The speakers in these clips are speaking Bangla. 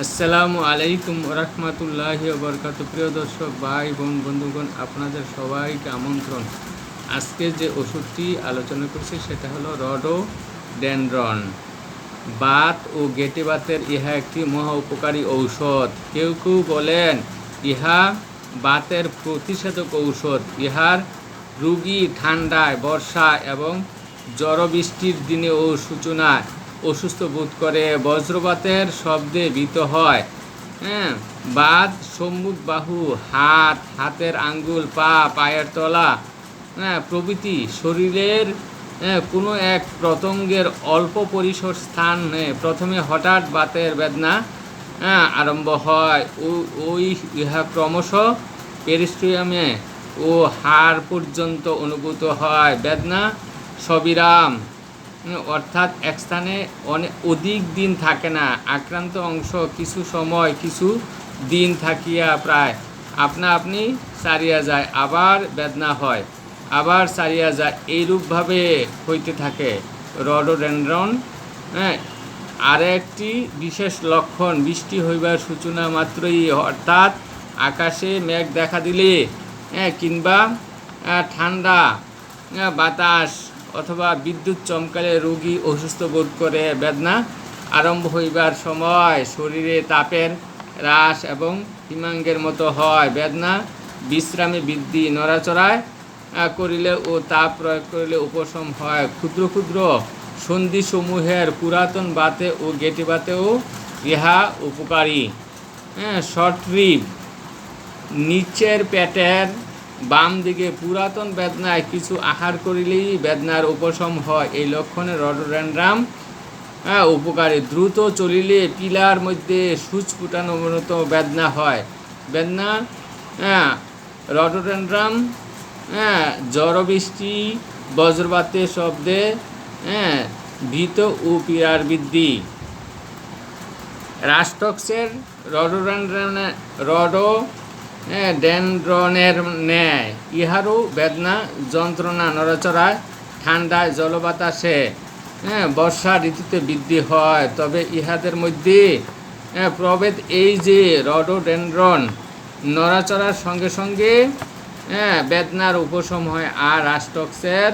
আসসালামু আলাইকুম রহমতুল্লাহ বরকাত প্রিয় দর্শক, ভাই, বোন, বন্ধুগণ, আপনাদের সবাইকে আমন্ত্রণ। আজকে যে ওষুধটি আলোচনা করছি সেটা হলো রডো ডেনড্রন বাত ও গেটে বাতের ইহা একটি মহা উপকারী ঔষধ। কেউ কেউ বলেন, ইহা বাতের প্রতিষেধক ঔষধ। ইহার রুগী ঠান্ডায় বর্ষা এবং জড়বৃষ্টির দিনে ও সূচনায় অসুস্থ বোধ করে বজ্রপাতের শব্দে ভীত হয়। হ্যাঁ বাদ সম্মুখ বাহু হাত হাতের আঙ্গুল পা পায়ের তলা হ্যাঁ প্রভৃতি শরীরের হ্যাঁ, কোনো এক প্রতঙ্গের অল্প পরিসর স্থান প্রথমে হঠাৎ বাতের বেদনা হ্যাঁ, আরম্ভ হয়। ওই ইহা ক্রমশ পেরিস্ট্রিয়ামে ও হাড় পর্যন্ত অনুভূত হয়। বেদনা সবিরাম। অর্থাৎ এক স্থানে অনেক অধিক দিন থাকে না, আক্রান্ত অংশ কিছু সময় কিছু দিন থাকিয়া প্রায়। আপনা আপনি সারিয়া যায়, আবার বেদনা হয়, আবার সারিয়া যায়, এইরূপভাবে হইতে থাকে। রডোডেন্ড্রন হ্যাঁ আর একটি বিশেষ লক্ষণ, বৃষ্টি হইবার সূচনা মাত্রই, অর্থাৎ আকাশে মেঘ দেখা দিলে হ্যাঁ কিংবা ঠান্ডা বাতাস অথবা বিদ্যুৎ চমকালে রোগী অসুস্থ বোধ করে বেদনা আরম্ভ হইবার সময় শরীরে তাপের হ্রাস এবং হিমাঙ্গের মতো হয়। বেদনা বিশ্রামে বৃদ্ধি নড়াচড়ায় করিলে ও তাপ প্রয়োগ করিলে উপশম হয়। ক্ষুদ্র ক্ষুদ্র সন্ধিসমূহের পুরাতন বাতে ও গেটে বাতেও ইহা উপকারী। হ্যাঁ শর্ট নিচের পেটের বাম দিকে পুরাতন বেদনায় কিছু আহার করিলেই বেদনার উপশম হয়। এই লক্ষণে রডোডেন্ড্রাম হ্যাঁ উপকারী দ্রুত চলিলে পিলার মধ্যে সূচ ফুটানো মতো বেদনা হয়। বেদনা হ্যাঁ রডোডেন্ড্রাম হ্যাঁ বৃষ্টি বজ্রপাতের শব্দে হ্যাঁ ভীত ও পীড়ার বৃদ্ধি। রাষ্ট্রক্সের রডোডেন্ড্রনে রডো ডেনড্রনের ন্যায়। ইহারও বেদনা, যন্ত্রণা নড়াচড়ায় ঠান্ডায় জলবাতাসে হ্যাঁ বর্ষা ঋতুতে বৃদ্ধি হয়। তবে ইহাদের মধ্যে প্রভেদ এই যে রডোডেন্ড্রন, নড়াচড়ার সঙ্গে সঙ্গে হ্যাঁ বেদনার উপশম হয়। আর রাষ্ট্রক্সের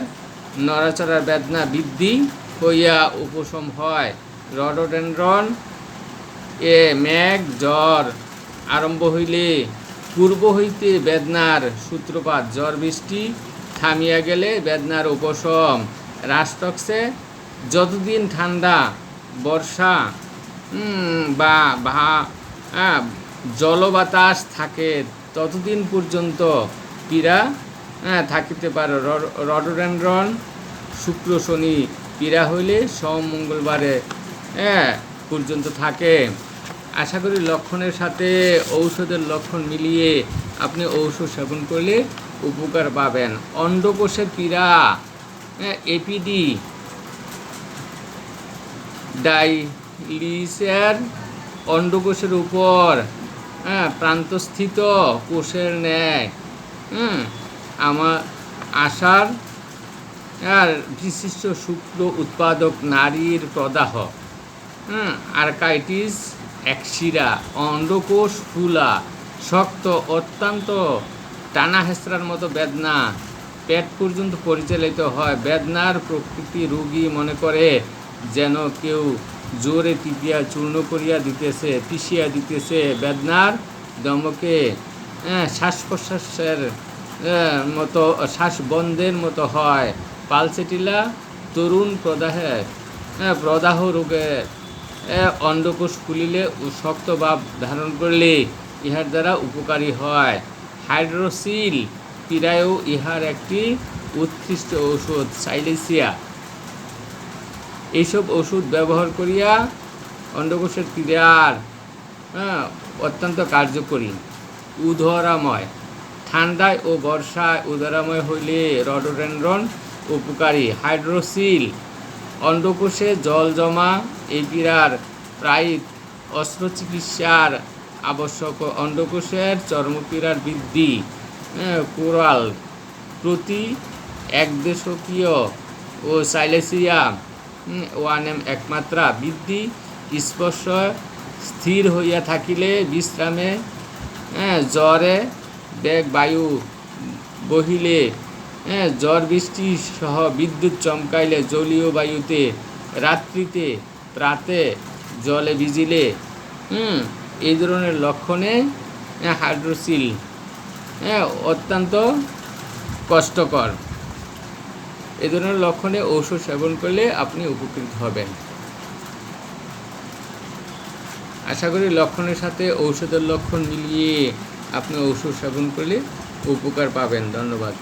নড়াচড়ার বেদনা বৃদ্ধি হইয়া উপশম হয়। রডোডেন্ড্রন, এ, মেঘ জ্বর আরম্ভ হইলে পূর্ব হইতে বেদনার সূত্রপাত, জ্বর, বৃষ্টি থামিয়া গেলে বেদনার উপশম। রাষ্ট্রক্সে যতদিন ঠান্ডা, বর্ষা বা ভা জলবাতাস থাকে, ততদিন পর্যন্ত পীড়া থাকিতে পারে। রডোডেন্ড্রন শুক্র শনি পীড়া হইলে সোম মঙ্গলবারে পর্যন্ত থাকে। আশা করি লক্ষণের সাথে ঔষধের লক্ষণ মিলিয়ে আপনি ঔষধ সেবন করলে উপকার পাবেন। অন্ডকোষের পীড়া হ্যাঁ এপিডি ডাইলিসের অন্ডকোষের উপর হ্যাঁ প্রান্তস্থিত কোষের ন্যায়, হুম, আমার আশার, আর বিশিষ্ট শুক্র উৎপাদক নারীর প্রদাহ, হুম, আর্কাইটিস একশিরা অন্ডকোষ ফুলা শক্ত অত্যন্ত টানা হেঁচড়ার মতো বেদনা। পেট পর্যন্ত পরিচালিত হয়। বেদনার প্রকৃতি রোগী মনে করে যেন কেউ জোরে টিপিয়া চূর্ণ করিয়া দিতেছে পিষিয়া দিতেছে। বেদনার দমকে হ্যাঁ, শ্বাস প্রশ্বাসের মতো শ্বাস বন্ধের মতো হয়। পালসেটিলা তরুণ প্রদাহে হ্যাঁ, প্রদাহ রোগে আহ, অন্ডকোষ খুলিলে শক্ত ভাব ধারণ করলে ইহার দ্বারা উপকারী হয়। হাইড্রোসিল পীড়ায়ও ইহার একটি উৎকৃষ্ট ঔষধ, সাইলেসিয়া। এইসব ওষুধ ব্যবহার করিয়া অন্ডকোষের ক্রিয়ার হ্যাঁ অত্যন্ত কার্যকরী। উদরাময় ঠান্ডায় ও বর্ষায় উদরাময় হইলে রডোডেন্ড্রন উপকারী। হাইড্রোসিল অন্ডকোষে জল জমা এই পীড়ার প্রায় অস্ত্রচিকিৎসার আবশ্যক অন্ডকোষের চর্মপীড়ার বৃদ্ধি হ্যাঁ, কোরাল প্রতি এক দেশকীয় ও সাইলেসিয়া ওয়ান এম একমাত্রা বৃদ্ধি স্পর্শ স্থির হইয়া থাকিলে বিশ্রামে হ্যাঁ জ্বরে বেগ বায়ু বহিলে হ্যাঁ জ্বর বৃষ্টি সহ বিদ্যুৎ চমকাইলে জলীয় বায়ুতে রাত্রিতে প্রাতে জলে ভিজিলে, হুম, এই ধরনের লক্ষণে হাইড্রোসিল হ্যাঁ অত্যন্ত কষ্টকর। এই ধরনের লক্ষণে ঔষধ সেবন করলে আপনি উপকৃত হবেন। আশা করি লক্ষণের সাথে ঔষধের লক্ষণ মিলিয়ে আপনি ঔষধ সেবন করলে উপকার পাবেন। ধন্যবাদ।